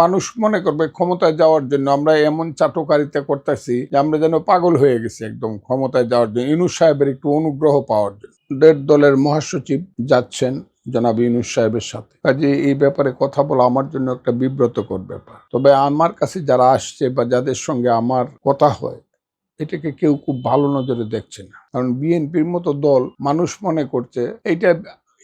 মানুষ মনে করবে ক্ষমতায় যাওয়ার জন্য আমরা এমন চাটকারিতা করতেছি যে আমরা যেন পাগল হয়ে গেছি একদম ক্ষমতায় যাওয়ার জন্য। ইনুস সাহেবের একটু অনুগ্রহ পাওয়ার জন্য। ডের দলের মহাসচিব যাচ্ছেন জনাব ইউনুস সাহেবের সাথে। কাজে এই ব্যাপারে কথা বলা আমার জন্য একটা বিব্রতকর ব্যাপার। তবে আমার কাছে যারা আসছে বা যাদের সঙ্গে আমার কথা হয়, এটাকে কেউ খুব ভালো নজরে দেখছে না। কারণ বিএনপির মতো দল মানুষ মনে করছে, এইটা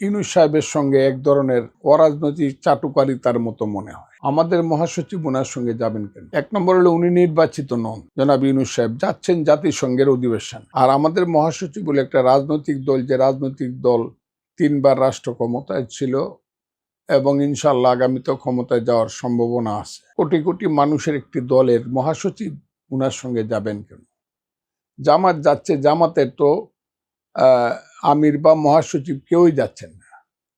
ইউনুস সাহেবের সঙ্গে এক ধরনের অরাজনৈতিক চাটুকারিতার মতো মনে হয়। আমাদের মহাসচিব ওনার সঙ্গে যাবেন কেন? এক নম্বর হলো উনি নির্বাচিত নন। জনাব ইউনুস সাহেব যাচ্ছেন জাতিসংঘের অধিবেশন। আর আমাদের মহাসচিব বলে একটা রাজনৈতিক দল, যে রাজনৈতিক দল তিনবার রাষ্ট্র ক্ষমতায় ছিল এবং ইনশাল্লাহ আগামীতেও ক্ষমতায় যাওয়ার সম্ভাবনা আছে। কোটি কোটি মানুষের একটি দলের মহাসচিব উনার সঙ্গে যাবেন কেন? জামাত যাচ্ছে জামাতের তো আমির বা মহাসচিব কেউই যাচ্ছেন না।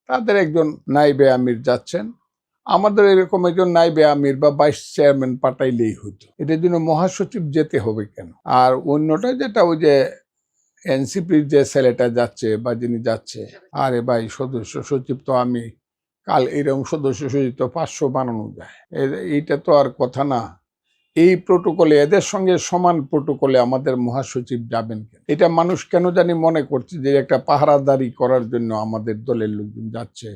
তাদের একজন নাইবে আমির যাচ্ছেন। আমাদের এরকম একজন নাইবে আমির বা ভাইস চেয়ারম্যান পাঠাইলেই হতো এটার জন্য মহাসচিব যেতে হবে কেন? আর অন্যটা যেটা, ওই যে এনসিপির যে ছেলেটা যাচ্ছে বা যিনি যাচ্ছে, আরে ভাই সদস্য সচিব তো আমি, কাল এরকম সদস্য সচিব তো পাঁচশো বানানো যায়। এইটা তো আর কথা না। এই প্রোটোকলে, এদের সঙ্গে সমান প্রোটোকলে আমাদের মহাসচিব যাবেন কেন? এটা মানুষ কেন জানি মনে করছে যে একটা পাহারাদারি করার জন্য আমাদের দলের লোকজন যাচ্ছে।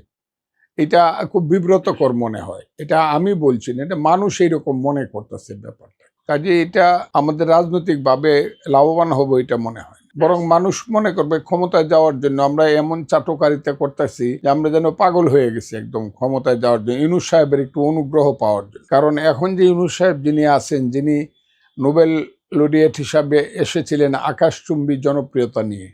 এটা খুব বিব্রতকর মনে হয়। এটা আমি বলছি না, এটা মানুষ এইরকম মনে করতেছে ব্যাপারটা। কাজে এটা আমাদের রাজনৈতিকভাবে লাভবান হব এটা মনে হয় বরং মানুষ মনে করবে ক্ষমতায় যাওয়ার জন্য আমরা এমন চাটকারিতা করতেছি যে আমরা যেন পাগল হয়ে গেছি একদম ক্ষমতায় যাওয়ার জন্য ইনুস সাহেবের একটু অনুগ্রহ পাওয়ার জন্য। কারণ এখন যে ইনুস সাহেব যিনি আছেন, যিনি নোবেল লরিয়েট হিসাবে এসেছিলেন আকাশচুম্বী জনপ্রিয়তা নিয়ে,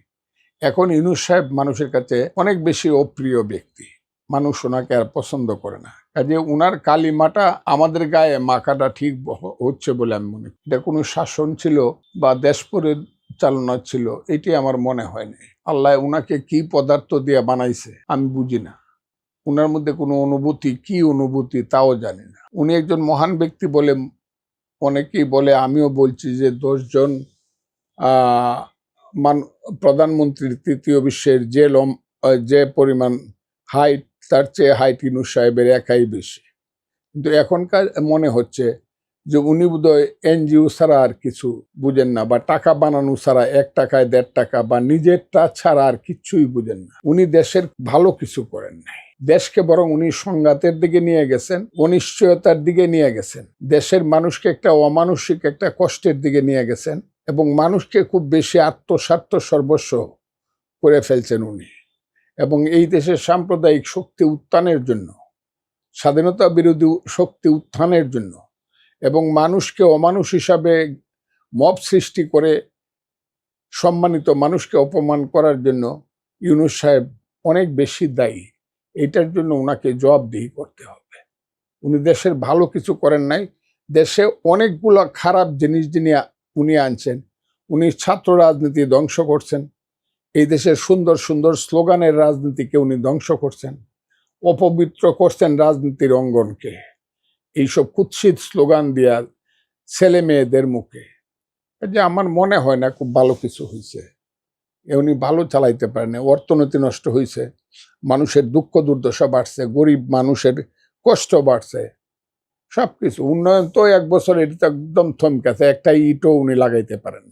এখন ইনুস সাহেব মানুষের কাছে অনেক বেশি অপ্রিয় ব্যক্তি। মানুষ ওনাকে আর পছন্দ করে না। কাজে উনার কালিমাটা আমাদের গায়ে মাখাটা ঠিক হচ্ছে বলে আমি মনে করি। এটা কোনো শাসন ছিল বা দেশ পরিচালনা ছিল, এটি আমার মনে হয় না আল্লাহ উনাকে কি পদার্থ দিয়ে বানাইছে আমি বুঝি না। উনার মধ্যে কোনো অনুভূতি, কি অনুভূতি তাও জানি না। উনি একজন মহান ব্যক্তি বলে অনেকেই বলে, আমিও বলছি যে দশজন মান, প্রধানমন্ত্রীর তৃতীয় বিশ্বের যে লম যে পরিমাণ হাইট তার চেয়ে হাইট ইনুস সাহেবের একাই বেশি। কিন্তু এখনকার মনে হচ্ছে যে উনি বোধহয় এনজিও ছাড়া আর কিছু বুঝেন না বা টাকা বানানো ছাড়া এক টাকায় দেড় টাকা বা নিজেরটা ছাড়া আর কিচ্ছুই বুঝেন না। উনি দেশের ভালো কিছু করেন নাই। দেশকে বরং উনি সংঘাতের দিকে নিয়ে গেছেন, অনিশ্চয়তার দিকে নিয়ে গেছেন। দেশের মানুষকে একটা অমানসিক একটা কষ্টের দিকে নিয়ে গেছেন এবং মানুষকে খুব বেশি আত্মস্বার্থ সর্বস্ব করে ফেলছেন উনি। এবং এই দেশের সাম্প্রদায়িক শক্তি উত্থানের জন্য, স্বাধীনতা বিরোধী শক্তি উত্থানের জন্য এবং মানুষকে অমানুষ হিসাবে মব সৃষ্টি করে সম্মানিত মানুষকে অপমান করার জন্য ইউনুস সাহেব অনেক বেশি দায়ী। এটার জন্য ওনাকে জবাবদিহি করতে হবে। উনি দেশের ভালো কিছু করেন নাই। দেশে অনেকগুলো খারাপ জিনিস যিনি উনি আনছেন। উনি ছাত্র রাজনীতি ধ্বংস করছেন। এই দেশের সুন্দর সুন্দর স্লোগানের রাজনীতিকে উনি ধ্বংস করছেন। অপবিত্র করছেন রাজনীতির অঙ্গনকে। এইসব কুৎসিত স্লোগান দিয়া ছেলে মেয়েদের মুখে। যে আমার মনে হয় না খুব ভালো কিছু হয়েছে এ উনি ভালো চালাইতে পারেন অর্থনীতি নষ্ট হয়েছে মানুষের দুঃখ দুর্দশা বাড়ছে, গরিব মানুষের কষ্ট বাড়ছে। সব কিছু উন্নয়ন তো এক বছর এটা একদম থমকেছে একটা ইটও উনি লাগাইতে পারেন